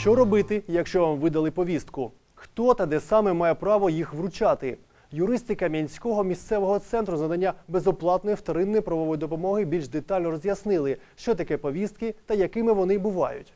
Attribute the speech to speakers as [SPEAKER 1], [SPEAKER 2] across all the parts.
[SPEAKER 1] Що робити, якщо вам видали повістку? Хто та де саме має право їх вручати? Юристи Кам'янського місцевого центру надання безоплатної вторинної правової допомоги більш детально роз'яснили, що таке повістки та якими вони бувають.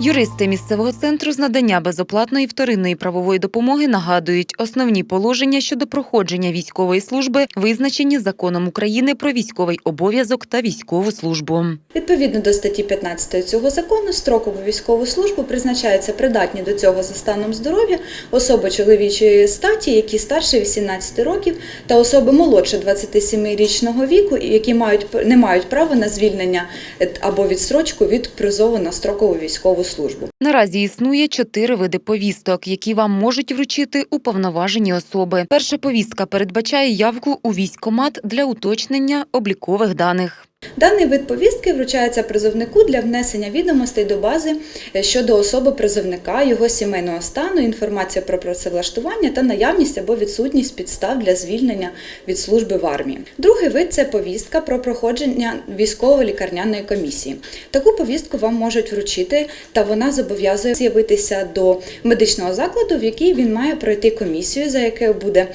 [SPEAKER 2] Юристи місцевого центру з надання безоплатної вторинної правової допомоги нагадують, основні положення щодо проходження військової служби визначені законом України про військовий обов'язок та військову службу.
[SPEAKER 3] Відповідно до статті 15 цього закону, строкову військову службу призначаються придатні до цього за станом здоров'я особи чоловічої статі, які старше 18 років, та особи молодше 27-річного віку, які мають не мають права на звільнення е, або відстрочку від призову на строкову військову службу.
[SPEAKER 2] Наразі існує чотири види повісток, які вам можуть вручити уповноважені особи. Перша повістка передбачає явку у військкомат для уточнення облікових даних.
[SPEAKER 3] Даний вид повістки вручається призовнику для внесення відомостей до бази е, щодо особи призовника, його сімейного стану, інформація про працевлаштування та наявність або відсутність підстав для звільнення від служби в армії. Другий вид це повістка про проходження військово-лікарняної комісії. Таку повістку вам можуть вручити, та вона зобов'язує з'явитися до медичного закладу, в який він має пройти комісію, за якою буде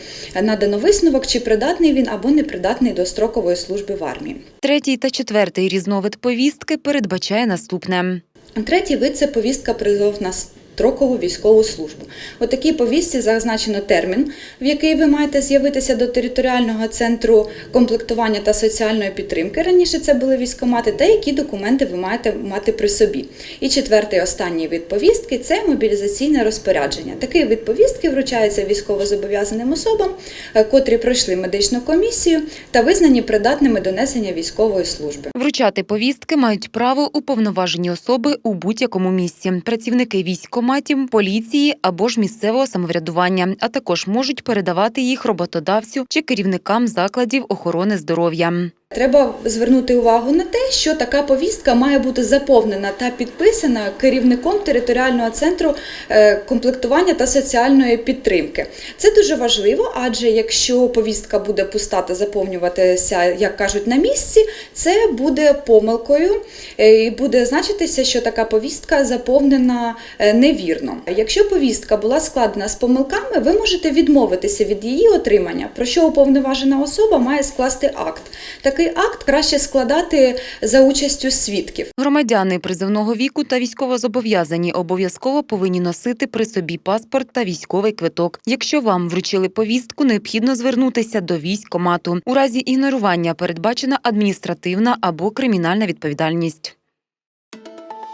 [SPEAKER 3] надано висновок, чи придатний він або непридатний до строкової служби в армії.
[SPEAKER 2] Третій та четвертий різновид повістки передбачає наступне.
[SPEAKER 3] Третій вид це повістка призов на строкову військову службу. У такій повістці зазначено термін, в який ви маєте з'явитися до територіального центру комплектування та соціальної підтримки. Раніше це були військомати, та які документи ви маєте мати при собі. І четвертий останній вид повістки це мобілізаційне розпорядження. Такий вид повістки вручається військовозобов'язаним особам, е, котрі пройшли медичну комісію та визнані придатними до несення військової служби.
[SPEAKER 2] Вручати повістки мають право уповноважені особи у будь-якому місці, працівники військкоматів, поліції або ж місцевого самоврядування, а також можуть передавати їх роботодавцю чи керівникам закладів охорони здоров'я.
[SPEAKER 3] Треба звернути увагу на те, що така повістка має бути заповнена та підписана керівником територіального центру е, комплектування та соціальної підтримки. Це дуже важливо, адже якщо повістка буде пуста та заповнюватися, як кажуть, на місці, це буде помилкою е, і буде значитися, що така повістка заповнена е, невірно. Якщо повістка була складена з помилками, ви можете відмовитися від її отримання, про що уповноважена особа має скласти акт. Такий акт краще складати за участю свідків.
[SPEAKER 2] Громадяни призивного віку та військовозобов'язані обов'язково повинні носити при собі паспорт та військовий квиток. Якщо вам вручили повістку, необхідно звернутися до військкомату. У разі ігнорування передбачена адміністративна або кримінальна відповідальність.